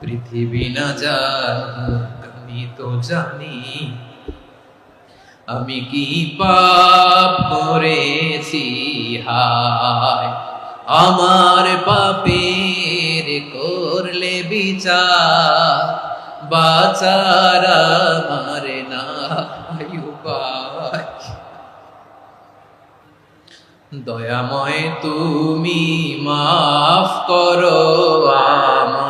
পৃথিবী না আমি তো জানি। আমি কি পাপ করেছি? হায়, আমার পাপের করলে বিচার, বাচার আমার না দয়াময়, তুমি মাফ করো আমায়।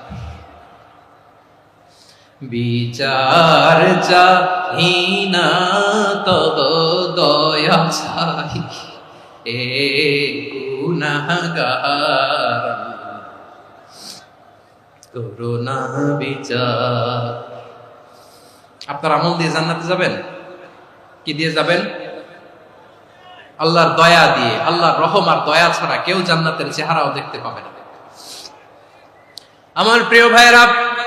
বিচার চাহি না তব দয়া চাই। এ গুনাহগার করোনা বিচার। আপনার আমল দিয়ে জান্নাতে যাবেন? কি দিয়ে যাবেন? আল্লাহর দয়া দিয়ে, আল্লাহর রহম আর দয়া ছাড়া কেউ জান্নাতের চেহারাও দেখতে পাবে না। আমার প্রিয় ভাইয়েরা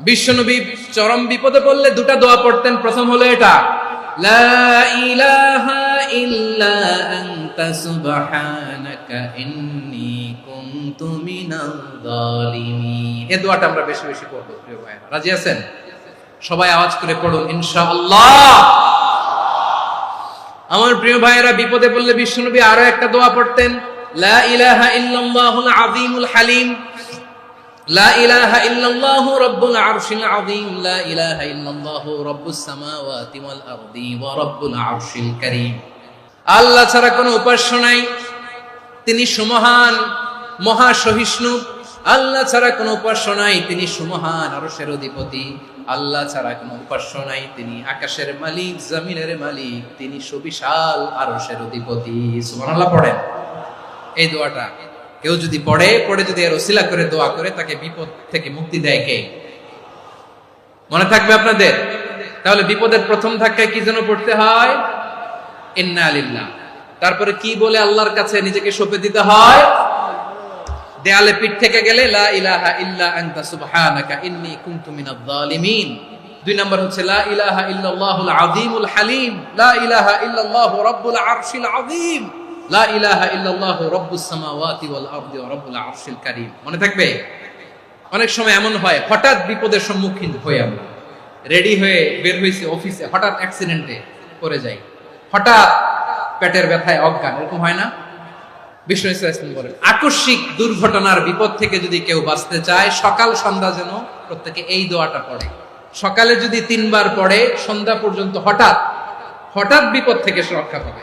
বিশ্বনবী চরম বিপদে পড়লে দুটা দোয়া পড়তেন। প্রথম হলো এটা, লা ইলাহা দোয়াটা আমরা বেশি বেশি প্রিয় রাজি আছেন? সবাই আওয়াজ করে ইনশাআল্লাহ। আমার প্রিয় ভাইয়েরা, বিপদে পড়লে বিশ্বনবী আরও একটা দোয়া পড়তেন, লা ইলাহা ইল্লাল্লাহুল হালিম। লা ইলাহা ইল্লাল্লাহু রাব্বুল আরশিল আযীম আল্লাহ ছাড়া কোনো উপাস্য নাই। তিনি সুমহান মহা সহিষ্ণু আল্লাহ ছাড়া কোনো উপাস্য নাই। তিনি সুমহান আরশের অধিপতি। আল্লাহ ছাড়া কোনো উপাস্য নাই। তিনি আকাশের মালিক, জমিনের মালিক। তিনি সুবিশাল আরশের অধিপতি। সুবহানাল্লাহ পড়েন। এই দোয়াটা কেউ যদি পড়ে পড়ে যদি এর ওসিলা করে, দোয়া করে, তাকে বিপদ থেকে মুক্তি দেয় কে? মনে থাকবে আপনাদের? তাহলে বিপদের প্রথম ধাক্কায় কি যেন পড়তে হয়? তারপরে কি বলে আল্লাহর কাছে নিজেকে সঁপে দিতে হয়? দেয়ালে পিঠ থেকে গেলে, লা ইলাহা ইল্লা আনতা সুবহানাকা ইন্নী কুনতু মিনাজ জালিমিন দুই নম্বর হচ্ছে, লা ইলাহা ইল্লাল্লাহুল আযীমুল হালিম। লা ইলাহা ইল্লাল্লাহু রাব্বুল আরশিল আযীম। লা ইলাহা ইল্লাল্লাহু রাব্বুস সামাওয়াতি মনে থাকবে? অনেক সময় এমন হয়, হঠাৎ বিপদের সম্মুখীন হই আমরা। রেডি হয়ে বের হয়েছে অফিসে, হঠাৎ অ্যাক্সিডেন্টে পড়ে যাই। হঠাৎ পেটের ব্যথায় অজ্ঞান, এরকম হয় না? বিষ্ণু ইসলাম বলেন, আকস্মিক দুর্ঘটনার বিপদ থেকে যদি কেউ বাঁচতে চায়, সকাল সন্ধ্যা যেন প্রত্যেকে এই দোয়াটা পড়ে। সকালে যদি তিনবার পড়ে, সন্ধ্যা পর্যন্ত হঠাৎ হঠাৎ বিপদ থেকে সে রক্ষা পাবে।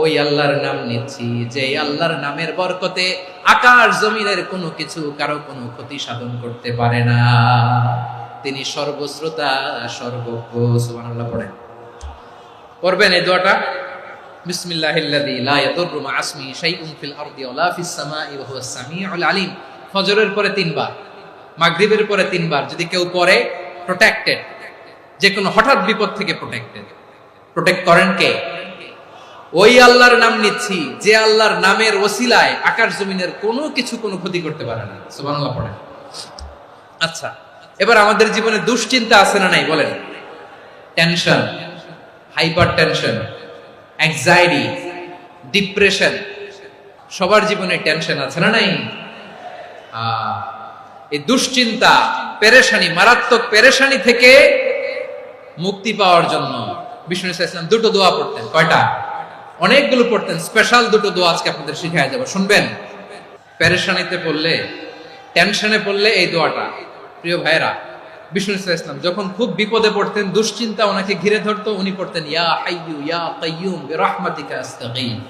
ওই আল্লাহর নাম নিচ্ছি, যে আল্লাহর নামের বরকতে আকাশ জমিনের কোনো কিছু কারও কোনো ক্ষতি সাধন করতে পারে না। তিনি সর্বশ্রোতা, সর্বজ্ঞ, সুবহানাল্লাহ পড়েন। পড়বেন এই দোয়াটা? বিসমিল্লাহিল্লাযী লা ইয়াদুররু মা আসমি শাইউন ফিল আরদি ওয়ালা ফিস সামাই ওয়া হুয়াস সামিউল আলিম। ফজরের পরে তিনবার, মাগরিবের পরে তিনবার, যদি কেউ পড়ে প্রোটেক্টেড যে কোনো হঠাৎ বিপদ থেকে প্রোটেক্টেড প্রোটেক্ট করেন কে? ওই আল্লাহর নাম নিচ্ছি, যে আল্লাহর নামের ওসিলায় আকাশ জমিনের কোনো কিছু কোনো ক্ষতি করতে পারে না। সুবহানাল্লাহ পড়েন। আচ্ছা এবার আমাদের জীবনে দুশ্চিন্তা আছে না নাই বলেন? Tension hyper tension anxiety depression সবার জীবনে টেনশন আছে না নাই? এই দুশ্চিন্তা পেরেশানি, মারাত্মক পেরেশানি থেকে মুক্তি পাওয়ার জন্য বিষ্ণু ইসলাম দুটো দোয়া পড়তেন। কয়টা? অনেকগুলো পড়তেন। স্পেশাল দুটো দোয়া আজকে আপনাদের শিখাই যাব। শুনবেন? পেরেশানিতে পড়লে, টেনশনে পড়লে এই দোয়াটা। প্রিয় ভাইরা বিষ্ণু ইসলাম যখন খুব বিপদে পড়তেন, দুশ্চিন্তা ওনাকে ঘিরে ধরতো, উনি পড়তেন, ইয়া হাইয়ু ইয়া কাইয়ুম বিরহমাতিকা আস্তাগীথ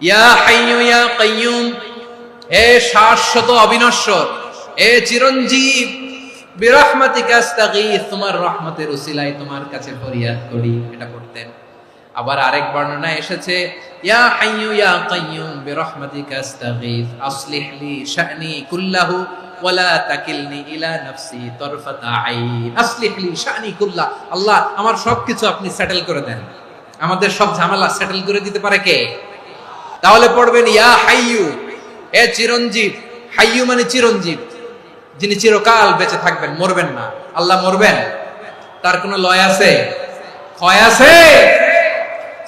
ইয়া হাইয়ু ইয়া কাইয়ুম হে শাশ্বত অবিনশ্বর, হে চিরঞ্জীব তোমার রহমতের তোমার কাছে ফরিয়াদ করি, এটা পড়তেন আবার আরেক বর্ণনা এসেছে আমার সবকিছু আপনি সেটেল করে দেন। আমাদের সব ঝামেলা সেটেল করে দিতে পারে কে? তাহলে পড়বেন, ইয়া হাইয়ু, এ চিরঞ্জীব। হাইয়ু মানে চিরঞ্জীব। যিনি চিরকাল বেঁচে থাকবেন, মরবেন না। আল্লাহ মরবেন? তার কোনো লয় আছে? ক্ষয় আছে?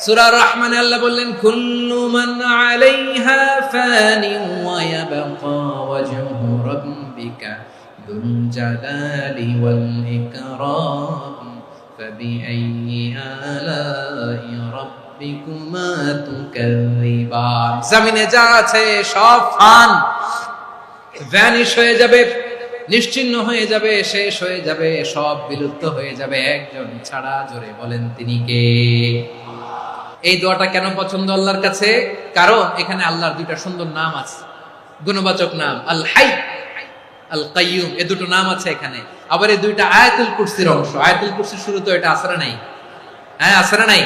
সূরা রহমানে আল্লাহ বললেন, কুল্লু মান আলাইহা ফানি ওয়া ইয়াবকা ওয়াজহু রাব্বিকা দুল জালালি ওয়াল ইকরাম ফাবিআইয়ি আলাই রাব্বিকুমা তুকাযিবান জমিনে যা আছে সব ফান ভ্যানিশ হয়ে যাবে। নিশ্চিন্ন হয়ে যাবে, শেষ হয়ে যাবে, সব বিলুপ্ত হয়ে যাবে। একজন ছাড়া জোরে বলেন তিনি কে? এই দোয়াটা কেন পছন্দ আল্লাহর কাছে? কারণ এখানে আল্লাহর দুইটা সুন্দর নাম আছে। গুণবাচক নাম আল হাই আল কাইয়ুম এ দুটো নাম আছে এখানে। আবার এই দুইটা আয়াতুল কুরসির অংশ। আয়াতুল কুরসির শুরু তো এটা আসরা নাই। হ্যাঁ আসরা নাই।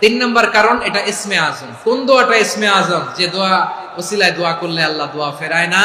তিন নম্বর কারণ এটা ইসমে আজম। কোন দোয়াটা ইসমে আজম? যে দোয়া ওসিলায় দোয়া করলে আল্লাহ দোয়া ফেরায় না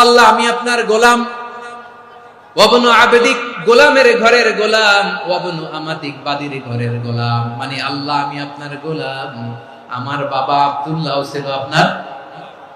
আল্লাহ, আমি আপনার গোলাম। আবেদিক গোলামের ঘরের গোলাম, ওয়াবনু আমাদিক বাদির ঘরের গোলাম। মানে আল্লাহ, আমি আপনার গোলাম। আমার বাবা আব্দুল্লাহ ছিল আপনার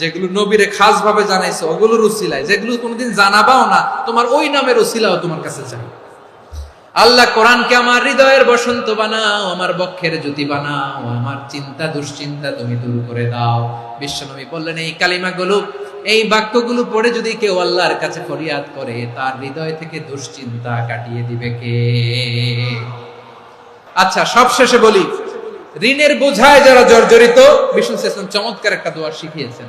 যেগুলো নবীরে খাস ভাবে জানাইছো, ওগুলোর উসিলায়। যেগুলো কোনোদিন জানাবাও না, তোমার ওই নামের উসিলাও তোমার কাছে চাই। আল্লাহ কোরআনকে আমার হৃদয়ের বসন্ত বানাও, আমার বক্ষের জ্যোতি বানাও, আমার চিন্তা দুশ্চিন্তা তুমি দূর করে দাও। বিশ্বনবী বললেন, এই কালিমাগুলো, এই বাক্যগুলো পড়ে যদি কেউ আল্লাহর কাছে ফরিয়াদ করে, তার হৃদয় থেকে দুশ্চিন্তা কাটিয়ে দিবে কে? আচ্ছা সব শেষে বলি, ঋণের বোঝায় যারা জর্জরিত, বিষ্ণু চমৎকার একটা দোয়া শিখিয়েছেন।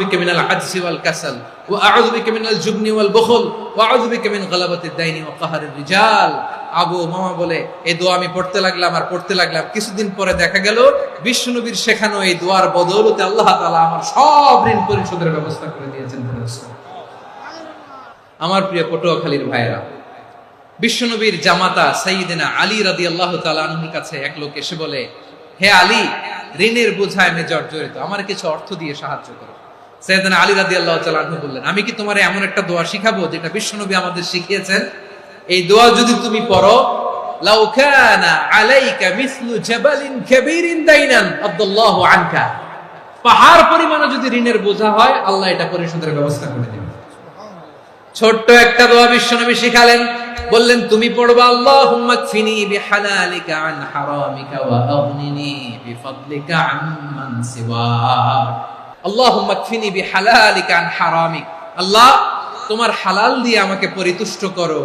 বিকা মিনাল জুবনি ওয়াল বুখল, ওয়া আউযু বিকা মিন গালাবাতিদ দাইনি ওয়া কাহরির রিজাল। আবু মামা বলে, এই দোয়া আমি পড়তে লাগলাম আর পড়তে লাগলাম। কিছুদিন পরে দেখা গেল শেখানো এই দোয়ার বদৌলতে আল্লাহ তাআলা আমার সব ঋণ পরিশোধের ব্যবস্থা করে দিয়েছেন আমার প্রিয় পটুয়াখালীর ভাইরা বিশ্বনবীর জামাতা সাইদিনা আলী রাদি আল্লাহ তালুর কাছে এক লোক এসে বলে হে আলী, ঋণের বোঝায় আমি জর্জরিত আমার কিছু অর্থ দিয়ে সাহায্য করো। সৈয়দিনা আলী রাদি আল্লাহ তালু বললেন, আমি কি তোমার এমন একটা দোয়া শিখাবো যেটা বিশ্বনবী আমাদের শিখিয়েছেন? এই দোয়া যদি তুমি পড়ো, লাউ কানা আলাইকা মিসলু জাবালিন কাবীরিন দাইনান, আব্দুল্লাহু আনকা। পাহাড় পরিমাণে যদি ঋণের বোঝা হয়, আল্লাহ এটা পরিশোধের ব্যবস্থা করে দেবেন। ছোট্ট একটা দোয়া বিশ্বনবী শিখালেন। বললেন, তুমি পড়বা, আল্লাহুম্মা কফিনি বিহালালিকা আন হারামিকা ওয়া আগনিনি বিফadlika আম্মান সিওয়াক আল্লাহুম্মা কফিনি বিহালালিকা আন হারামিক। আল্লাহ, তোমার হালাল দিয়ে আমাকে পরিতুষ্ট করো,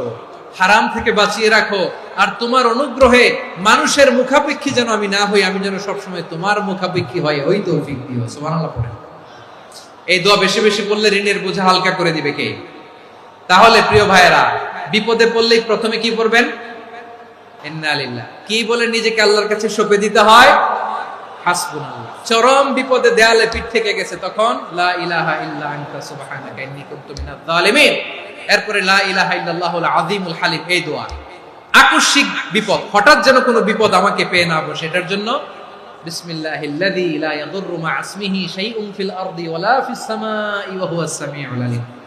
হারাম থেকে বাঁচিয়ে রাখো, আর তোমার অনুগ্রহে মানুষের মুখাপেক্ষী যেন আমি না হই, আমি যেন সবসময় তোমার মুখাপেক্ষী হয় ওই তৌফিক দিও। সুবহানাল্লাহ পড়েন। এই দোয়া বেশি বেশি পড়লে ঋণের বোঝা হালকা করে দিবে কে? তাহলে প্রিয় ভাইয়েরা বিপদে পড়লেই প্রথমে কি পড়বেন? কি বলে নিজেকে আল্লাহর কাছে সঁপে দিতে হয়? চরম বিপদে দেয়ালে পিঠ থেকে গেছে তখন এরপরে আকস্মিক বিপদ, হঠাৎ যেন কোনো বিপদ আমাকে পেয়ে না বসে, এটার জন্য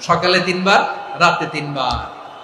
সকালে তিনবার, রাতে তিনবার।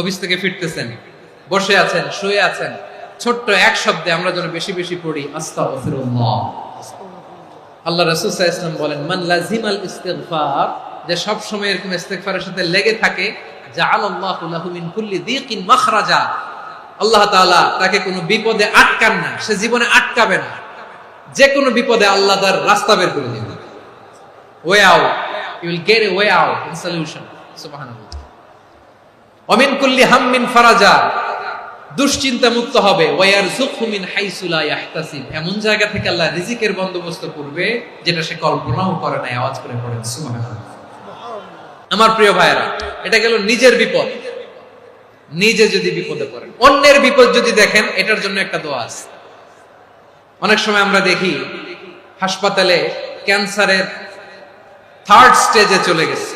অফিস থেকে ফিরতেছেন, বসে আছেন, শুয়ে আছেন। ছোট্ট এক শব্দে আমরা যেন বেশি বেশি পড়ি, আস্তাগফিরুল্লাহ। আল্লাহ রাসূল সাল্লাল্লাহু আলাইহি ওয়াসাল্লাম বলেন, মান লাজিমাল ইস্তিগফার যে সব সময় এরকম ইস্তেগফারের সাথে লেগে থাকে, জাআলাল্লাহু লাহু মিন কুল্লি মাখরাজা আল্লাহ তাআলা তাকে কোনো বিপদে আটকান না, সে জীবনে আটকাবে না। যে কোনো বিপদে আল্লাহ তার রাস্তা বের করে দিবে way out you will get a way out in solution সুবহানাল্লাহ। অমিন কুল্লি হাম্মিন ফারাজা। দুশ্চিন্তা মুক্ত হবে। ওয়ার মিন হাইসুলা এমন জায়গা থেকে আল্লাহ রিজিকের বন্দোবস্ত করবে, যেটা সে কল্পনাও করে নাই, আওয়াজ করে পড়েন। সুবহানাল্লাহ। আমার প্রিয় ভাইরা এটা গেল নিজের বিপদ। নিজে যদি বিপদে পড়েন। অন্যের বিপদ যদি দেখেন, এটার জন্য একটা দোয়া আছে। অনেক সময় আমরা দেখি, হাসপাতালে ক্যান্সারের থার্ড স্টেজে চলে গেছে।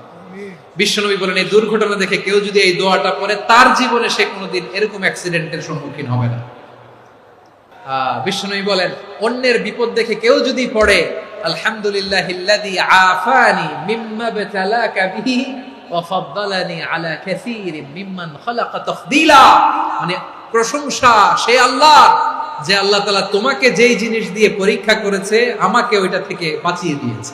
বিশ্বনবী বলেন, এই দুর্ঘটনা দেখে কেউ যদি এই দোয়াটা পড়ে, তার জীবনে সে কোনোদিন এরকম অ্যাক্সিডেন্টের সম্মুখীন হবে না। বিশ্বনবী বলেন, অন্যের বিপদ দেখে কেউ যদি পড়ে আলহামদুলিল্লাহ আফানি মিম্মা আলা মিম্মান খালাকা মানে প্রশংসা, সে আল্লাহ, যে আল্লাহ তাআলা তোমাকে যেই জিনিস দিয়ে পরীক্ষা করেছে, আমাকে ওইটা থেকে বাঁচিয়ে দিয়েছে।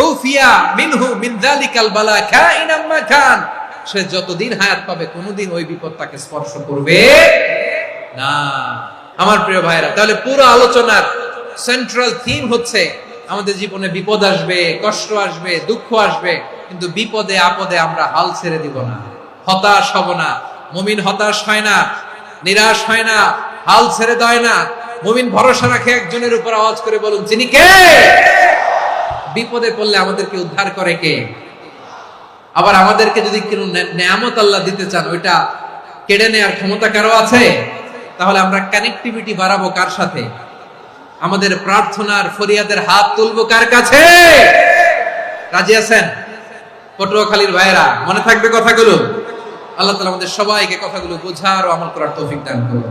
রুফিয়া মিনহু মিন যালিকাল বালা কাইনাম মা সে যতদিন হায়াত পাবে, কোনোদিন ওই বিপদ তাকে স্পর্শ করবে না। আমার প্রিয় ভাইরা তাহলে পুরো আলোচনার সেন্ট্রাল থিম হচ্ছে, আমাদের জীবনে বিপদ আসবে, কষ্ট আসবে, দুঃখ আসবে, কিন্তু বিপদে, আপদে আমরা হাল ছেড়ে দিব না। হতাশ হব না। মুমিন হতাশ হয় না, নিরাশ হয় না, হাল ছেড়ে দেয় না। মুমিন ভরসা রাখে একজনের উপর আওয়াজ করে বলুন, যিনি কে? বিপদে পড়লে আমাদেরকে উদ্ধার করে কে? আবার আমাদেরকে যদি কোনো নেয়ামত আল্লাহ দিতে চান, ওইটা কেড়ে নেওয়ার ক্ষমতা কারও আছে? তাহলে আমরা কানেক্টিভিটি বাড়াবো কার সাথে? আমাদের প্রার্থনার ফরিয়াদের হাত তুলবো কার কাছে? রাজি আছেন? পটুয়াখালীর ভাইয়েরা, মনে থাকবে কথাগুলো? আল্লাহ তালা আমাদের সবাইকে কথাগুলো বোঝার ও আমল করার তৌফিক দান করুন।